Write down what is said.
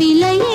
விலைய